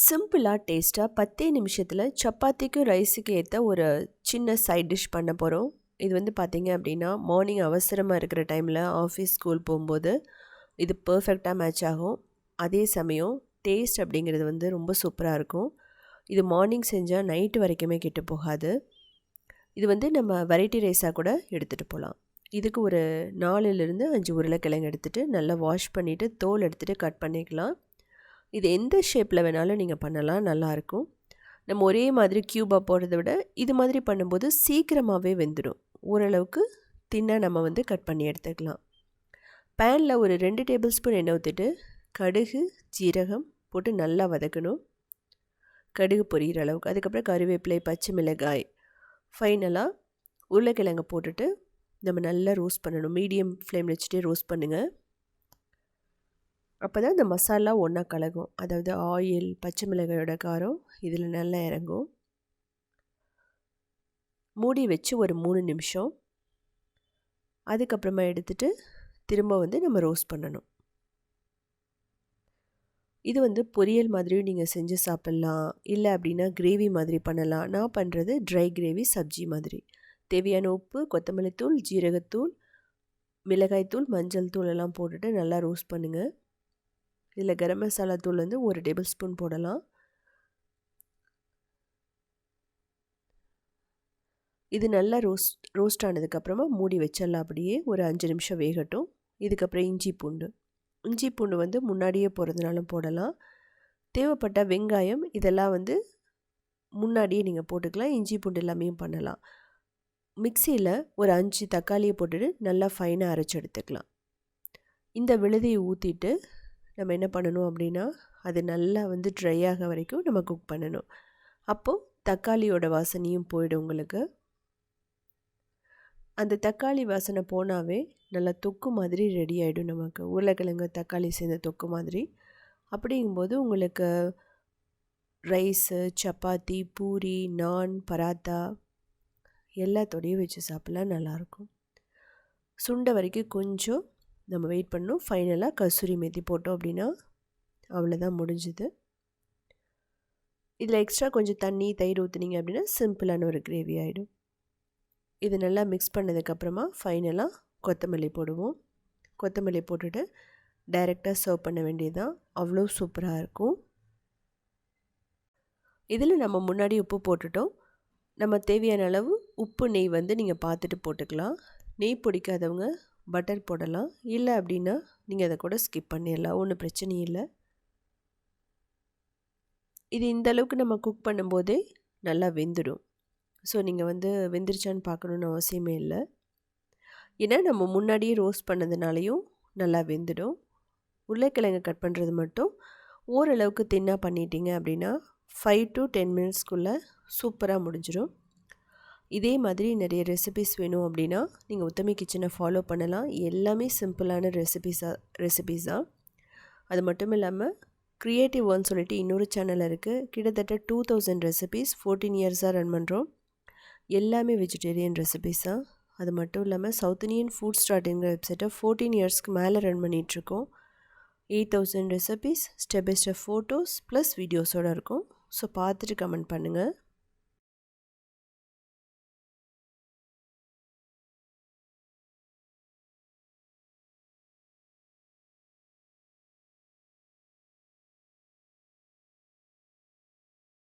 சிம்பிளாக டேஸ்ட்டாக பத்தே நிமிஷத்தில் சப்பாத்திக்கும் ரைஸுக்கு ஏற்ற ஒரு சின்ன சைட் டிஷ் பண்ண போகிறோம் இது வந்து பார்த்திங்க அப்படின்னா மார்னிங் அவசரமாக இருக்கிற டைமில் ஆஃபீஸ் ஸ்கூல் போகும்போது இது பர்ஃபெக்டாக மேட்ச் ஆகும். அதே சமயம் டேஸ்ட் அப்படிங்கிறது வந்து ரொம்ப சூப்பராக இருக்கும். இது மார்னிங் செஞ்சால் நைட்டு வரைக்குமே கெட்டு போகாது. இது வந்து நம்ம வெரைட்டி ரைஸாக கூட எடுத்துகிட்டு போகலாம் இதுக்கு ஒரு நாலுலேருந்து அஞ்சு உருளைக்கிழங்கு எடுத்துகிட்டு நல்லா வாஷ் பண்ணிவிட்டு தோல் எடுத்துகிட்டு கட் பண்ணிக்கலாம். இது எந்த ஷேப்பில் வேணாலும் நீங்கள் பண்ணலாம் நல்லாயிருக்கும் நம்ம ஒரே மாதிரி க்யூபாக போடுறத விட இது மாதிரி பண்ணும்போது சீக்கிரமாகவே வெந்துடும் ஓரளவுக்கு தின்னாக நம்ம வந்து கட் பண்ணி எடுத்துக்கலாம். பேனில் ஒரு ரெண்டு டேபிள் ஸ்பூன் எண்ணெய் ஊற்றிட்டு கடுகு ஜீரகம் போட்டு நல்லா வதக்கணும். கடுகு பொரியிற அளவுக்கு. அதுக்கப்புறம் கருவேப்பிலை பச்சை மிளகாய். ஃபைனலாக உருளைக்கிழங்கு போட்டுட்டு நம்ம நல்லா ரோஸ்ட் பண்ணணும். மீடியம் ஃப்ளேம் வச்சுட்டே ரோஸ்ட் பண்ணுங்கள் அப்போ தான் இந்த மசாலா ஒன்றா கலகும் அதாவது ஆயில் பச்சை மிளகாயோட காரம் இதில் நல்லா இறங்கும். மூடி வச்சு ஒரு மூணு நிமிஷம். அதுக்கப்புறமா எடுத்துகிட்டு திரும்ப வந்து நம்ம ரோஸ்ட் பண்ணணும். இது வந்து பொரியல் மாதிரியும் நீங்கள் செஞ்சு சாப்பிட்லாம். இல்லை அப்படின்னா கிரேவி மாதிரி பண்ணலாம். நான் பண்ணுறது ட்ரை கிரேவி சப்ஜி மாதிரி. தேவையான உப்பு கொத்தமல்லி தூள் ஜீரகத்தூள் மிளகாய்த்தூள் மஞ்சள் தூள் எல்லாம் போட்டுட்டு நல்லா ரோஸ்ட் பண்ணுங்கள் இதில் கரம் மசாலா தூள் வந்து ஒரு டேபிள் ஸ்பூன் போடலாம். இது நல்லா ரோஸ்ட் ரோஸ்ட் ஆனதுக்கப்புறமா மூடி வச்சிடலாம் அப்படியே. ஒரு அஞ்சு நிமிஷம் வேகட்டும். இதுக்கப்புறம் இஞ்சி பூண்டு. இஞ்சி பூண்டு வந்து முன்னாடியே போகிறதுனாலும் போடலாம். தேவைப்பட்ட வெங்காயம் இதெல்லாம் வந்து முன்னாடியே நீங்கள் போட்டுக்கலாம். இஞ்சி பூண்டு எல்லாமே பண்ணலாம். மிக்சியில் ஒரு அஞ்சு தக்காளியை போட்டுட்டு நல்லா ஃபைனாக அரைச்சி எடுத்துக்கலாம். இந்த விழுதியை ஊற்றிட்டு நம்ம என்ன பண்ணணும் அப்படின்னா அது நல்லா வந்து ட்ரை ஆக வரைக்கும் நம்ம குக் பண்ணணும். அப்போது தக்காளியோட வாசனையும் போயிடும் உங்களுக்கு. அந்த தக்காளி வாசனை போனாவே நல்லா தொக்கு மாதிரி ரெடி ஆகிடும் நமக்கு. உருளைக்கிழங்கு தக்காளி சேர்ந்த தொக்கு மாதிரி. அப்படிங்கும்போது உங்களுக்கு ரைஸு சப்பாத்தி பூரி நான் பராத்தா எல்லாத்தோடையும் வச்சு சாப்பிட்லாம் நல்லாயிருக்கும் சுண்டை வரைக்கும் கொஞ்சம் நம்ம வெயிட் பண்ணோம் ஃபைனலாக கசூரி மேத்தி போட்டோம் அப்படின்னா அவ்வளோதான் முடிஞ்சுது. இதில் எக்ஸ்ட்ரா கொஞ்சம் தண்ணி தயிர் ஊற்றுனீங்க அப்படின்னா சிம்பிளான ஒரு கிரேவி ஆகிடும் இது நல்லா மிக்ஸ் பண்ணதுக்கப்புறமா ஃபைனலாக கொத்தமல்லி போடுவோம். கொத்தமல்லி போட்டுட்டு டைரெக்டாக சர்வ் பண்ண வேண்டியது தான் அவ்வளோ சூப்பராக இருக்கும். இதில் நம்ம முன்னாடி உப்பு போட்டுட்டோம். நம்ம தேவையான அளவு உப்பு நெய் வந்து நீங்கள் பார்த்துட்டு போட்டுக்கலாம். நெய் பிடிக்காதவங்க பட்டர் போடலாம். இல்லை அப்படின்னா நீங்கள் அதை கூட ஸ்கிப் பண்ணிடலாம். ஒன்றும் பிரச்சனையும் இல்லை. இது இந்த அளவுக்கு நம்ம குக் பண்ணும்போதே நல்லா வெந்துடும் ஸோ நீங்கள் வந்து வெந்துருச்சான்னு பார்க்கணுன்னு அவசியமே இல்லை. ஏன்னா நம்ம முன்னாடியே ரோஸ்ட் பண்ணதுனாலையும் நல்லா வெந்துடும். உருளைக்கிழங்கு கட் பண்ணுறது மட்டும் ஓரளவுக்கு தின்னாக பண்ணிட்டீங்க அப்படின்னா ஃபைவ் டு டென் மினிட்ஸ்க்குள்ளே சூப்பராக முடிஞ்சிடும் இதே மாதிரி நிறைய ரெசிபிஸ் வேணும் அப்படின்னா நீங்கள் உத்தமி கிச்சனை ஃபாலோ பண்ணலாம். எல்லாமே சிம்பிளான ரெசிபிஸாக ரெசிபிஸ் தான். அது மட்டும் இல்லாமல் க்ரியேட்டிவ் ஒன் சொல்லிட்டு இன்னொரு சேனல் இருக்குது கிட்டத்தட்ட டூ தௌசண்ட் ரெசிபீஸ் ஃபோர்டீன் இயர்ஸாக ரன் பண்ணுறோம் எல்லாமே வெஜிடேரியன் ரெசிபிஸ் தான். அது மட்டும் இல்லாமல் சவுத் இந்தியன் ஃபுட் ஸ்டார்ட்டுங்கிற வெப்சைட்டை ஃபோர்டீன் இயர்ஸ்க்கு மேலே ரன் பண்ணிகிட்ருக்கோம் eight thousand recipes step by step photos plus வீடியோஸோடு இருக்கும். ஸோ பார்த்துட்டு கமெண்ட் பண்ணுங்கள்